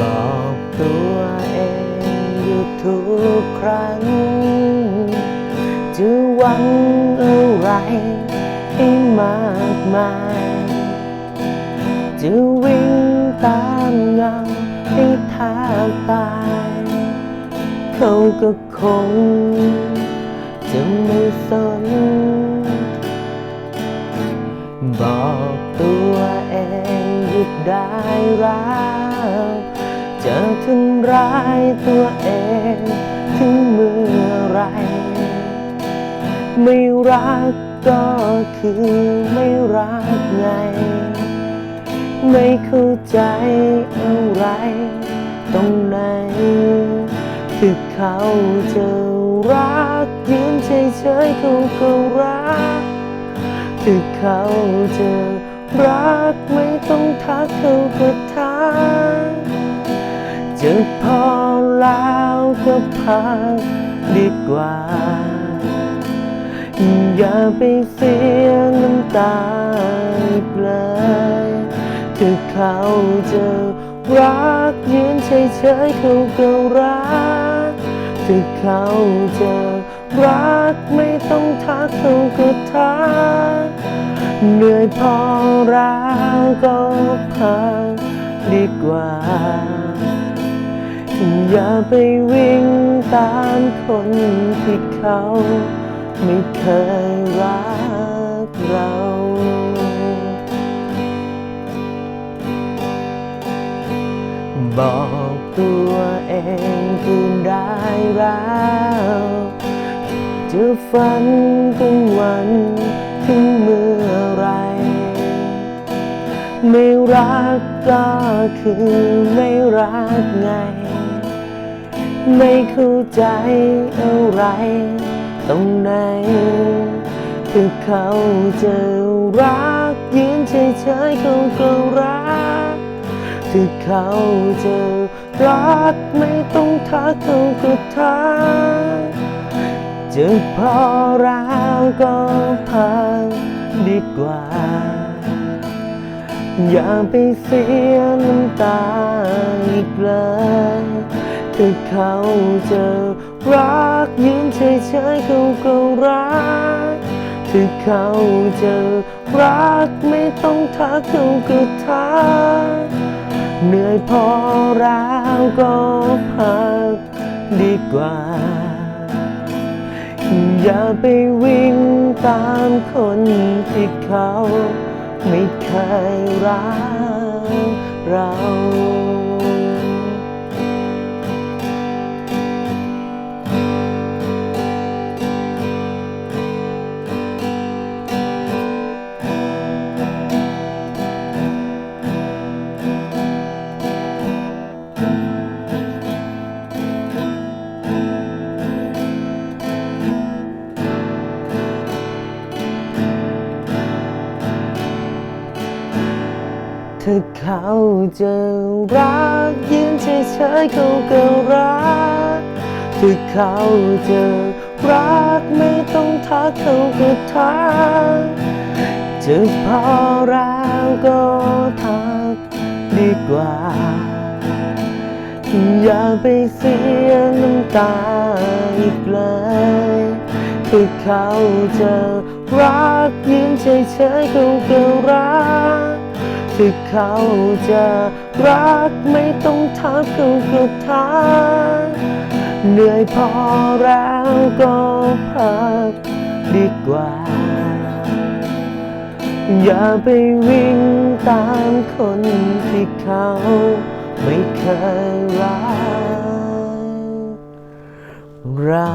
บอกตัวเองอยู่ทุกครั้ง จะหวังอะไรให้มากมายจะวิ่งตามเงาให้แทบตาย เขาก็คงจะไม่สน บอกตัวเองหยุดได้แล้วจะทำร้ายตัวเองถึงเมื่อไร ไม่รักก็คือไม่รักไง ไม่เข้าใจอะไรตรงไหนคือเขาจะรักยืนเฉยๆเขาก็รักคือเขาจะรักไม่ต้องทักเขาก็ทัก จะพอแล้วก็พักดีกว่า อย่าไปเสียน้ำตาอีกเลยคือเขาจะรักยืนเฉยๆเขาก็รักคือเขาจะรักไม่ต้องทักเขาก็ทักเหนื่อยพอแล้วก็พักดีกว่า อย่าไปวิ่งตามคนที่เขาไม่เคยรักเรา บอกตัวเองคุณได้แล้วจะฝันกันวันถึงเมื่อไร ไม่รักก็คือไม่รักไง ไม่เข้าใจอะไรตรงไหนคือเขาจะรักยืนเฉยๆเขาก็รักคือเขาจะรักไม่ต้องทักเขาก็ทักจะพอแล้วก็พักดีกว่า อย่าไปเสียน้ำตาอีกเลย คือเขาจะรักยืนเฉยๆเขาก็รักคือเขาจะรักไม่ต้องทักเขาก็ทักเหนื่อยพอแล้วก็พักดีกว่า อย่าไปวิ่งตามคนที่เขาไม่เคยรักเรา ถ้าเขาจะรักยืนเฉยๆเขาก็รักถ้าเขาจะรักไม่ต้องทักเขาก็ทักจะพอแล้วก็ทักดีกว่า อย่าไปเสียน้ำตาอีกเลยคือเขาจะรักยืนเฉยๆเขาก็รัก คือเขาจะรักไม่ต้องทักเขาก็ทักเหนื่อยพอแล้วก็พักดีกว่า อย่าไปวิ่งตามคนที่เขาไม่เคยรักเรา